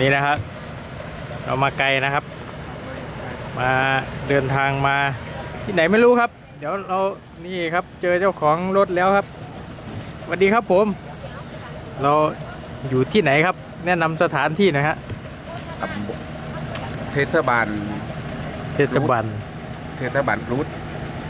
นี่นะครับ เรามาไกลนะครับ มาเดินทางมาที่ไหนไม่รู้ครับ เดี๋ยวเรานี่ครับเจอเจ้าของรถแล้วครับสวัสดีครับผม เราอยู่ที่ไหนครับ แนะนำสถานที่หนะฮะตำบลเทศบาล เทศบาลเทศบาลรูท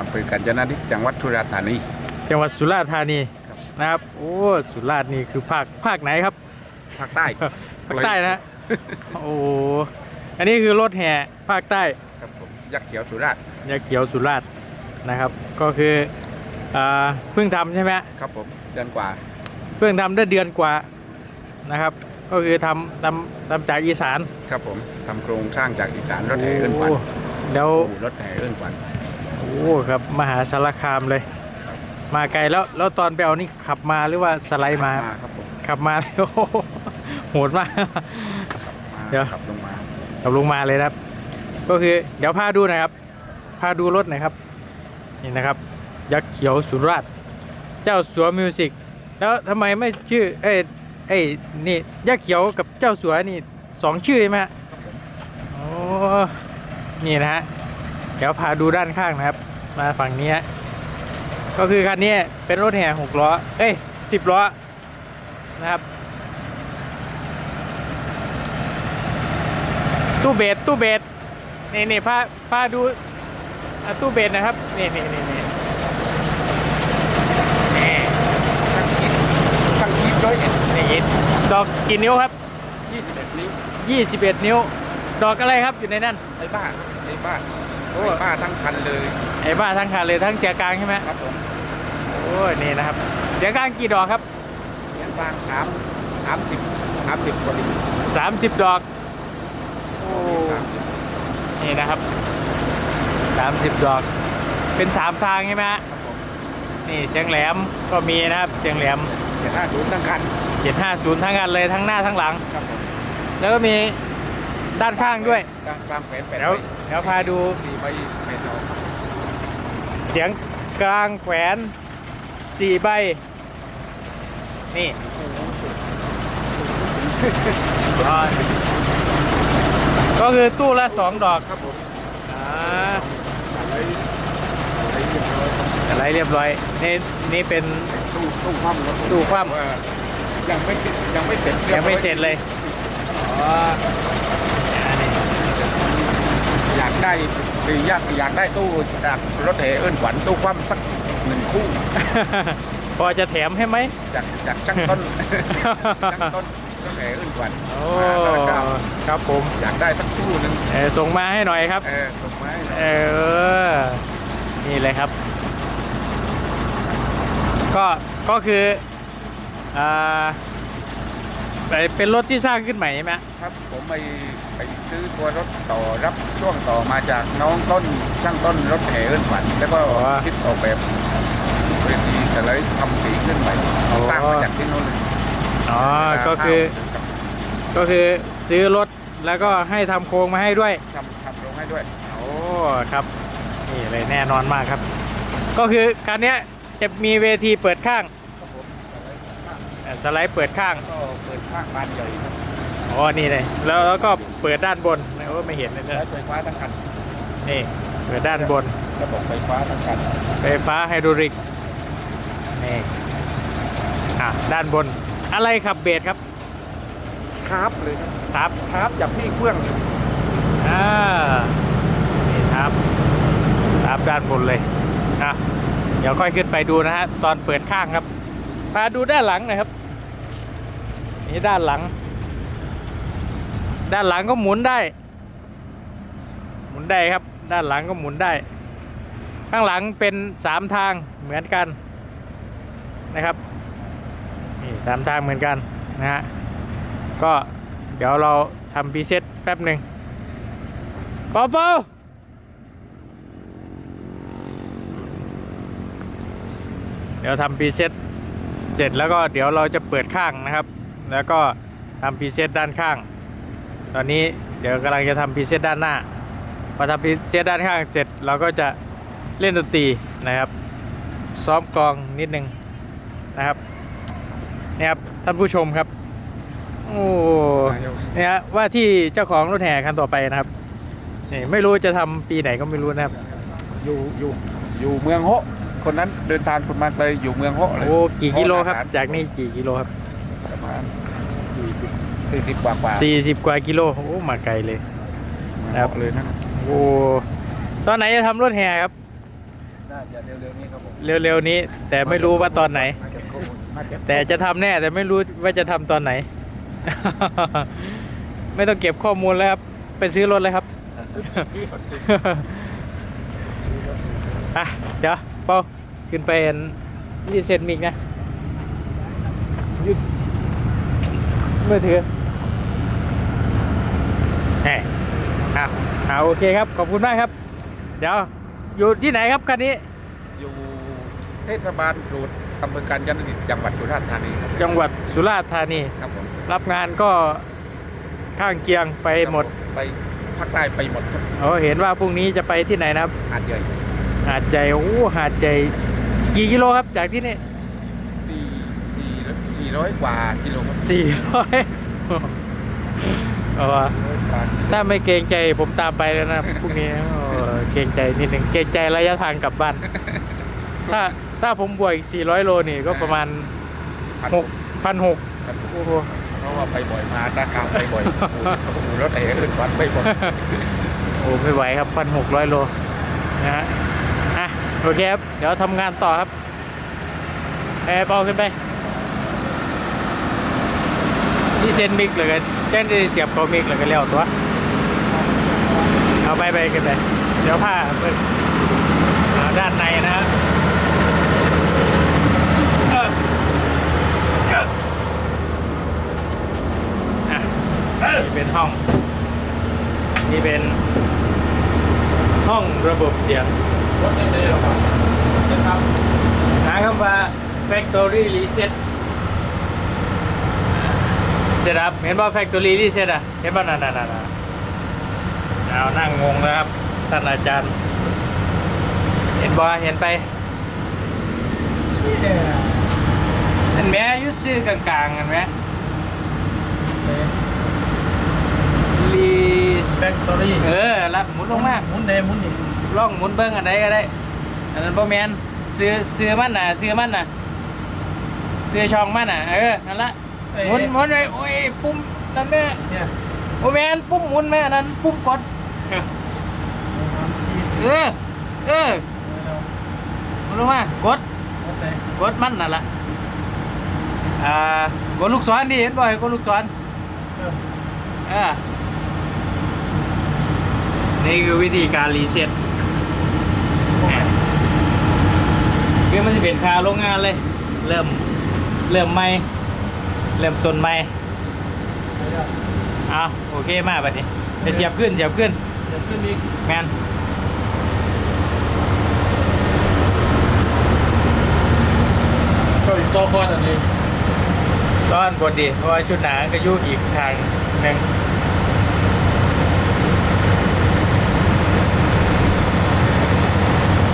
อำเภอกาญจนดิตจังหวัดสุราษฎร์ธานี จังหวัดสุราษฎร์ธานีครับ นะครับ โอ้สุราษฎร์นี่คือภาคภาคไหนครับภาคใต้ ภาคใต้นะฮะ โอ้อันนี้คือรถแห่ภาคใต้ครับผมยักษ์เขียวสุราษฎร์ยาเขียวสุราษฎร์นะครับ ก็คืออ่าเพิ่งทำใช่ไหมฮะครับผมเดือนกว่าเพิ่งทำได้เดือนกว่านะครับ ก็คือทำทำทำจากอีสานครับผมทำโครงสร้างจากอีสานรถแห่เอื้อนขวัญโแล้วอู่รถแห่เอื้อนขวัญโอ้ครับมหาสารคามเลย มาไกลแล้วแล้วตอนไปเอานี่ขับมาหรือว่าสไลด์มา มาครับผมขับมา โอ้โหโหดมากมา เดี๋ยวขับลงมาขับลงมาเลยนะครับ ก็คือเดี๋ยวพาดูหนะครับ พาดูรถหน่อยครับ นี่นะครับ ยักษ์เขียวสุราษฎร์เจ้าสัวมิวสิกแล้วทำไมไม่ชื่อเอ้ยเอ้ยนี่ยักษ์เขียวกับเจ้าสัวนี่สองชื่อใช่ไหมฮะโอ้นี่นะฮะเดี๋ยวพาดูด้านข้างนะครับ มาฝั่งนี้ฮะก็คือคันนี้เป็นรถแห่หกล้อเอ้ยสิบล้อนะครับ ตู้เบสตู้เบสนี่นี่พาพาดูอะตู้เบสนะครับนี่นี่นี่นี่นี่ตั้งคิดตั้งคิดด้วยเนี่ยนี่ดอกกี่นิ้วครับยี่สิบเอ็ดนิ้ว21นิ้ว ดอกอะไรครับอยู่ในนั้นไอ้บ้าไอ้บ้าโอ้ไอ้บ้าทั้งคันเลยไอ้บ้าทั้งคันเลยทั้งเจียกลางใช่ไหมครับผมโอ้ยนี่นะครับเจียกลางกี่ดอกครับเขียนบางสามสามสิบสามสิบกว่าดิ30ดอกโอ้ นี่นะครับ30ดอก เป็นสามทางใช่ไหมฮะครับผมนี่เสียงแหลมก็มีนะครับเสียงแหลมเขียนห้าศูนย์ทั้งคัน750ทั้งอันเลยทั้งหน้าทั้งหลัง ครับผมแล้วก็มีด้านข้างด้วยตามตามแผนแปดเดี๋ยวใบเดี๋ยวพาดูสี่ใบแปดดอกเสียงกลางแขวนสี่ใบ นี่อ่า ก็คือตู้ละสองดอกครับผมอ่าอะไรอะไรเรียบร้อยอะไรเรียบร้อย นี่นี่เป็นตู้ตู้คว่ำครับผมตู้คว่ำ ว่ายังไม่เสร็จยังไม่เสร็จยังไม่เสร็จเลยอ๋ออันนี้อยากได้คืออยากอยากได้ตู้จากรถแห่เอิ้นขวัญตู้คว่ำสักหนึ่งคู่พอจะแถมให้ไหม จากจากช่างต้นช่างต้น รถแห่เอิ้นขวัญโอ้มาสารคามครับผมอยากได้สักตู้หนึ่งเออส่งมาให้หน่อยครับ เออส่งมาให้หน่อยเออ นี่เลยครับ ก็ก็คืออ่าไปเป็นรถที่สร้างขึ้นใหม่ใช่ไหมครับผมไปไปซื้อตัวรถต่อรับช่วงต่อมาจากน้องต้นช่างต้นรถแห่เอิ้นขวัญแล้วก็คิดออกแบบเวทีสไลด์ทำสีขึ้นใหม่สร้างมาจากที่โน้นเลย อ๋อ ก็คือ ก็คือซื้อรถแล้วก็ให้ทำโครงมาให้ด้วย ทำทำลงให้ด้วย โอ้ ครับ นี่เลยแน่นอนมากครับ ก็คือการเนี้ยจะมีเวทีเปิดข้างครับผมเอ่อสไลด์เปิดข้าง ก็เปิดข้างบานใหญ่ครับอ๋อ นี่เลยแล้วแล้วก็เปิดด้านบนโอ้ไม่เห็นเลยใช้ไฟฟ้าทั้งคันนี่ เปิดด้านบน ระบบไฟฟ้าทั้งคันไฟฟ้าไฮดรอลิกนี่อะด้านบน อะไรขับเบสครับครับเลยครับครับครับจากพี่เครื่องอ่านี่ครับครับด้านบนเลยอะเดี๋ยวค่อยขึ้นไปดูนะฮะตอนเปิดข้างครับ พาดูด้านหลังหน่อยครับ นี่ด้านหลัง ด้านหลังก็หมุนได้ หมุนได้ครับ ด้านหลังก็หมุนได้ ข้างหลังเป็นสามทางเหมือนกันนะครับนี่ สามทางเหมือนกันนะฮะก็เดี๋ยวเราทำพีเซตแป๊บหนึ่งเปาเปาเดี๋ยวทำพีเซตเสร็จแล้วก็เดี๋ยวเราจะเปิดข้างนะครับ แล้วก็ทำพีเซตด้านข้าง ตอนนี้เดี๋ยวกำลังจะทำพีเซตด้านหน้าพอทำพีเซตด้านข้างเสร็จเราก็จะเล่นดนตรีนะครับ ซ้อมกลองนิดนึงนะครับ นี่ครับท่านผู้ชมครับอโอ้เนี่ยฮะว่าที่เจ้าของรถแห่คันต่อไปนะครับนี่ไม่รู้จะทำปีไหนก็ไม่รู้นะครับ อยู่อยู่อยู่เมืองโฮะคนนั้นเดินทางคุณมาเลยอยู่เมืองโฮะเลยโอ้กี่กิโลครับโฮะจากนี่กี่กิโลครับประมาณสี่สิบสี่สิบกว่ากว่าสี่สิบกว่ากิโลโอ้มาไกลเลยครับ เลยนะโอ้ตอนไหนจะทำรถแห่ครับ น่าจะเร็วๆนี้ครับผมเร็วๆนี้ แต่ไม่รู้ว่าตอนไหนเก็บข้อมูลมาเก็บแต่จะทำแน่แต่ไม่รู้ว่าจะทำตอนไหน ไม่ต้องเก็บข้อมูลแล้วครับ ไปซื้อรถเลยครับ อะ เดี๋ยวเป้าขึ้นไปรีเซ็ตมิกนะหยุดมือถือแหมอะอ่าโอเคครับ ขอบคุณมากครับ เดี๋ยว อยู่ที่ไหนครับคันนี้ อยู่เทศบาลกรูดอำเภอการจันทร์จังหวัดสุราษฎร์ธานีครับจังหวัดสุราษฎร์ธานี ครับผมรับงานก็ข้างเคียงไปหมดไปภาคใต้ไปหมดครับอ๋อเห็นว่าพรุ่งนี้จะไปที่ไหนนะครับ หาดใหญ่หาดใหญ่โอ้หาดใหญ่กี่กิโลครับจากที่นี่สี่สี่สี่ร้อยกว่ากิโลครับสี่ร้อย เอาวะร้อยกว่ากิโลถ้าไม่เกรงใจผมตามไปแล้วนะครับพรุ่งนี้โอ้เกรงใจนิดหนึ่งเกรงใจระยะทางกลับบ้าน ถ้าถ้าผมบวกอีก 400 โลนี่ก็ประมาณพันหกพันหกครับโอ้โหเพราะว่าไปบ่อยมาตากามไปบ่อยโอ้โหรถเอ๋อื่นวันไปบ่อยโอ้ไม่ไหวครับพันหกร้อยโลนะฮะอะโอเคครับ เดี๋ยวทำงานต่อครับแอร์เบาขึ้นไปนี่ เซนมิกเลยกันแจ้งได้เสียบเขามิกเลยกันแล้วตัวเอาไปไปกันไปเดี๋ยวผ้าเปิดอ่าด้านในนะฮะเออเอออะนี่เป็นห้อง นี่เป็นห้องระบบเสียงรถเอ๋หรอครับเส้นทางหาคำว่า factory reset setup เห็นป่ะ factory reset อะเห็นป่ะนั่นนั่นนั่นนั่นเอานั่งงงแล้วครับท่านอาจารย์ เห็นบ่เห็นไปเห็นไหมอยุซื้อกลางๆเห็นไหมรีแฟคทอรี่เออละหมุนลงมาหมุนเดหมุนอีกล่องหมุนเบิ้งอันใดก็ได้อันนั้นบ่แมนซื้อซื้อมันน่ะซื้อมันน่ะซื้อช่องมันน่ะเออนั่นละ หมุนหมุนไว้โอ้ยปุ่มนั่นแม่เนี่ยโอ้แมนปุ่มหมุนแม่อันนั้นปุ่มกดสามสี่เออ เออเราหมุนลงมากด เอาใส่กดมันนั่นละอ่ากดลูกศรดิเห็นบ่อยกดลูกศรเพิ่มอ่านี่คือวิธีการรีเซ็ตคือมันจะเป็นคาโรงงานเลย เริ่ม เริ่มใหม่ เริ่มต้นใหม่เดี๋ยวเดี๋ยวเอาโอเคมากแบบนี้ไปเสียบขึ้นเสียบขึ้นเดี๋ยวขึ้นอีกแมนก็อีกตัวคอนอันนี้ต้อนบนดีเพราะว่าชุดหนาก็อยุอีกทางหนึ่ง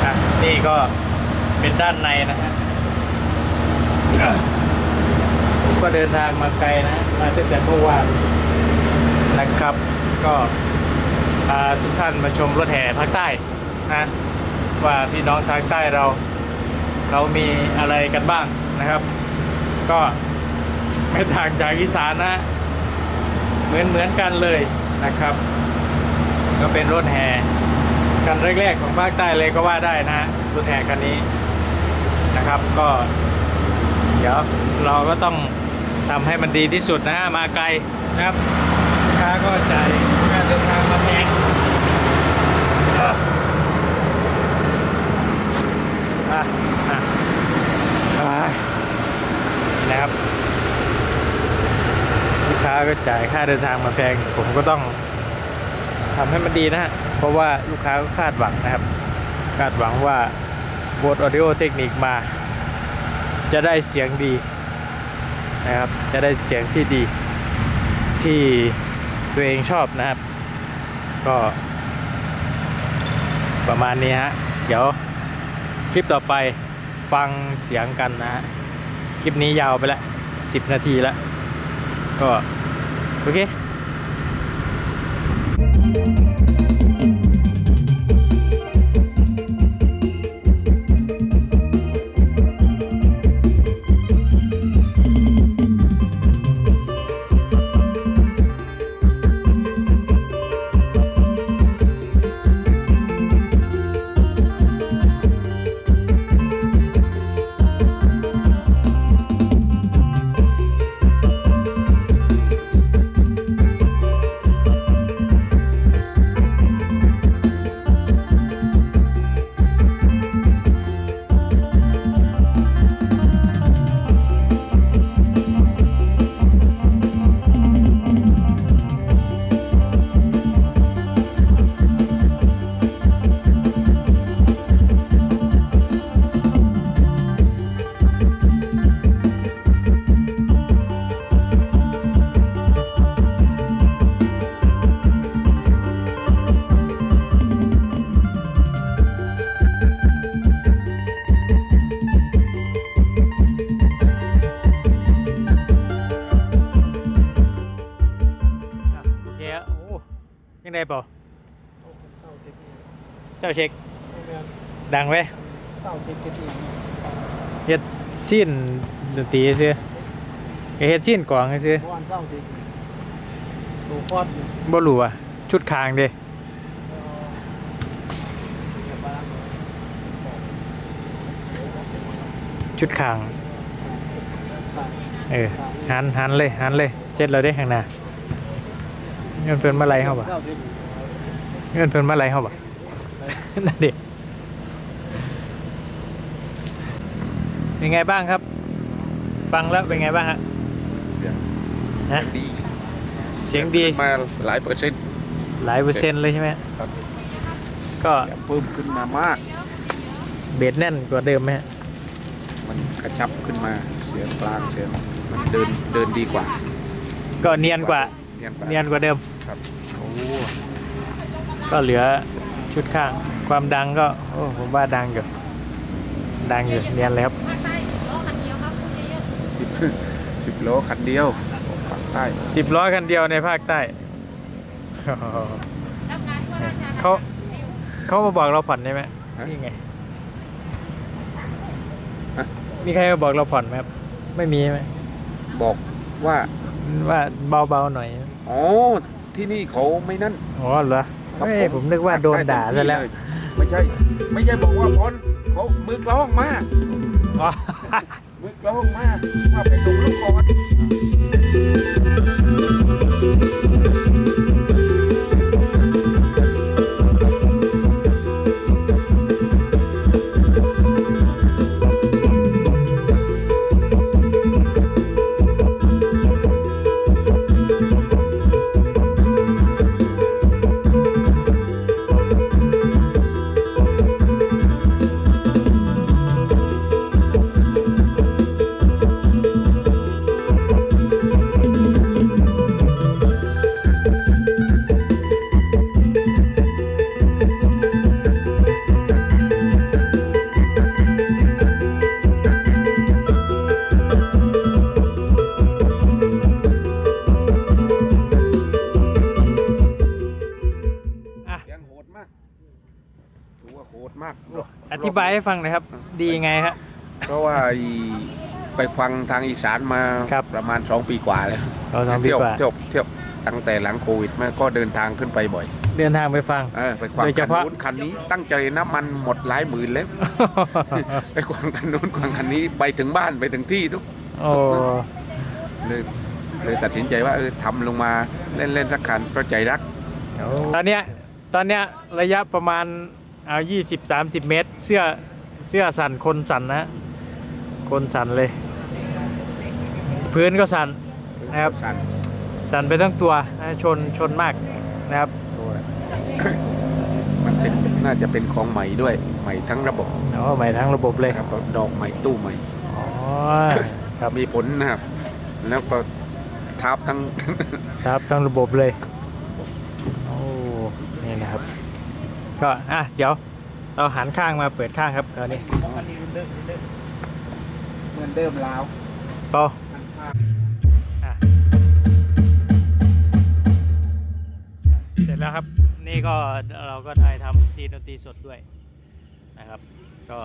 อะนี่ก็เป็นด้านในนะฮะผม ก็เดินทางมาไกลนะ มาตั้งแต่เมื่อวานนะครับ ก็พาทุกท่านมาชมรถแห่ภาคใต้นะว่าพี่น้องทางใต้เรา เรามีอะไรกันบ้างนะครับ ก็ไม่ต่างจากอีสานนะเหมือนเหมือนกันเลยนะครับ ก็เป็นรถแห่กันแรกๆของภาคใต้เลยก็ว่าได้นะรถแห่คันนี้นะครับก็ เดี๋ยวเราก็ต้อง ทำให้มันดีที่สุดนะฮะมาไกลนะครับลูกค้าก็จ่ายค่าเดินทางมาแพงอะอะอะอะนี่นะครับลูกค้าก็จ่ายค่าเดินทางมาแพงผมก็ต้องทำให้มันดีนะฮะเพราะว่าลูกค้าก็คาดหวังนะครับ คาดหวังว่าบทออดิโอเทคนิคมา จะได้เสียงดี นะครับ จะได้เสียงที่ดีที่ตัวเองชอบนะครับ ก็ ประมาณนี้ฮะ เดี๋ยวคลิปต่อไปฟังเสียงกันนะฮะ คลิปนี้ยาวไปละ10นาทีละก็ โอเค ไงเปล่าเศร้าเช็คเจ้าเช็คโรงแรมดังไหมเศร้าเช็คกันเองเฮ็ดซีนดนตรีซื้อเฮ็ดซีนกลองซื้อเมื่อวานเศร้าเช็คโลคอดอยู่บ่รู้อะชุดคางเด้เอ่อเดี๋ยวมาชุดคางต่าง เออหันหันเลยหันเลยเสร็จแล้วเด้ข้างหน้า เงินเพิ่นมาไล่เฮาบ่เศร้าเช็คเงินเพิ่นมาไล่เฮาบ่นั่นดิเป็นไงบ้างครับ ฟังแล้วเป็นไงบ้างฮะเสียงฮะดีเสียงดีมาหลายเปอร์เซ็นต์หลายเปอร์เซ็นต์เลยใช่ไหมครับก็จะเพิ่มขึ้นมามาก เบสแน่นกว่าเดิมไหมฮะมันกระชับขึ้นมาเสียงกลางเสียงมันเดินเดินดีกว่า ก็เนียนกว่า เนียนกว่าเนียนกว่าเดิมครับโอ้ก็เหลือชุดข้าง ความดังก็โอ้ผมว่าดังอยู่ดังอยู่เนียนเลยครับสิบสิบโลคันเดียวภาคใต้สิบล้อคันเดียวในภาคใต้เขาเขามาบอกเราผ่อนได้ไหมฮะนี่ไงฮะมีใครมาบอกเราผ่อนไหมครับไม่มีใช่ไหมบอกว่าว่าเบาๆหน่อย อ๋อที่นี่เขาไม่นั่น อ๋อเหรอครับเฮ้ยผมนึกว่าโดนด่าซะแล้วไม่ใช่ ไม่ใช่บอกว่าพอนเขามือกลองมา อ๋อ มือกลองมาว่าไปส่งลูกก่อน ให้ฟังหน่อยครับ ดียังไงครับเพราะว่าไอ้ไปฟังทางอีสานมาครับประมาณสองปีกว่าแล้วเราลองดีเที่ยวกว่า เที่ยวเที่ยวตั้งแต่หลังโควิดมาก็เดินทางขึ้นไปบ่อยเดินทางไปฟัง เออไปฟังโดยเฉคันพาะ นู้นคันนี้ ตั้งใจน้ำมันหมดหลายหมื่นแล้ว ไปฟังคันนู้นฟังคันนี้ไปถึงบ้านไปถึงที่ทุกโอ้เลยเลยตัดสินใจว่าเออทำลงมาเล่นเล่นๆสักคันเพราะใจรัก ตอนเนี้ยตอนเนี้ยระยะประมาณเอา20 30 เมตร เสื้อ เสื้อสั่นคนสั่นนะ คนสั่นเลย พื้นก็สั่นนะครับ สั่นสั่นไปทั้งตัวนะชนชนมากนะครับมันเป็นน่าจะเป็นของใหม่ด้วย ใหม่ทั้งระบบโอ้ใหม่ทั้งระบบเลยนะครับดอกใหม่ตู้ใหม่อ๋อครับมีผลนะครับ แล้วก็ทับทั้งครับทั้งระบบเลยโอ้นี่นะครับ ก็อะเดี๋ยว เราหันข้างมาเปิดข้างครับคราวนี้เหมือนเดิมแล้วต่อเสร็จแล้วครับ นี่ก็เราก็ไทยทำซีนดนตรีสดด้วยนะครับ ก็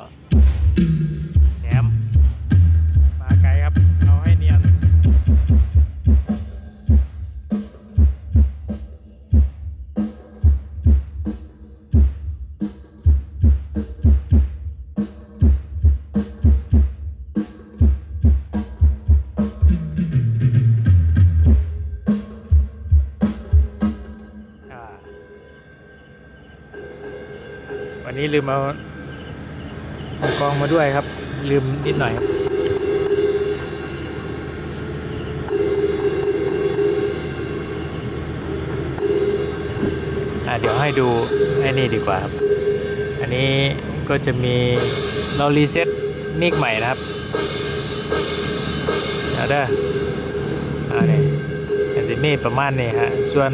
ด้วยครับ ลืมนิดหน่อยครับอ่าเดี๋ยวให้ดูไอ้นี่ดีกว่าครับ อันนี้ก็จะมีเรารีเซ็ตนิกใหม่นะครับเอาเด้ออ่านี่อันนี้มีประมาณนี้ฮะ ส่วน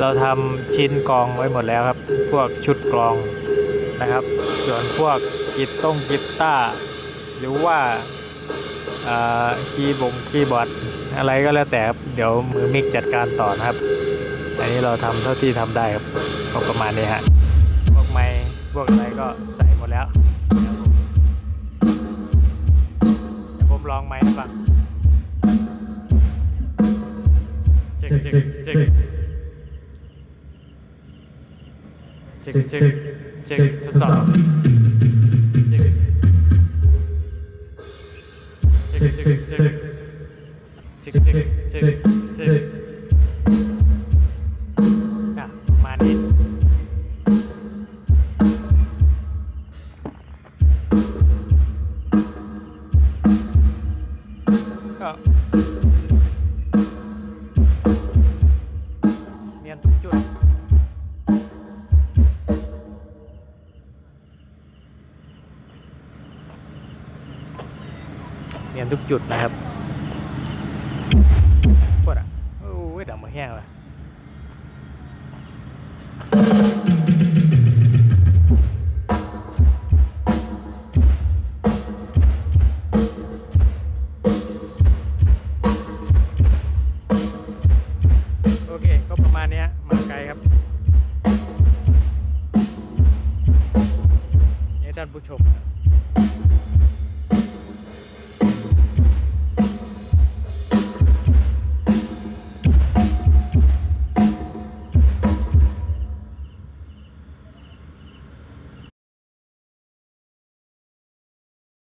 เราทำชิ้นกรองไว้หมดแล้วครับ พวกชุดกรองนะครับ ส่วนพวก กีตต้งกีตาร์หรือว่าอ่าคีย์บงคีย์บอร์ดอะไรก็แล้วแต่ครับเดี๋ยวมือมิกจัดการต่อนะครับ อันนี้เราทำเท่าที่ทำได้ครับก็ประมาณนี้ฮะพวกไม้พวกอะไรก็ใส่หมดแล้วเดี๋ยวผมลองไม้ให้ฟังเช็คเช็คเช็คเช็คเช็คเช็คทดสอบ ทุกจุดนะครับ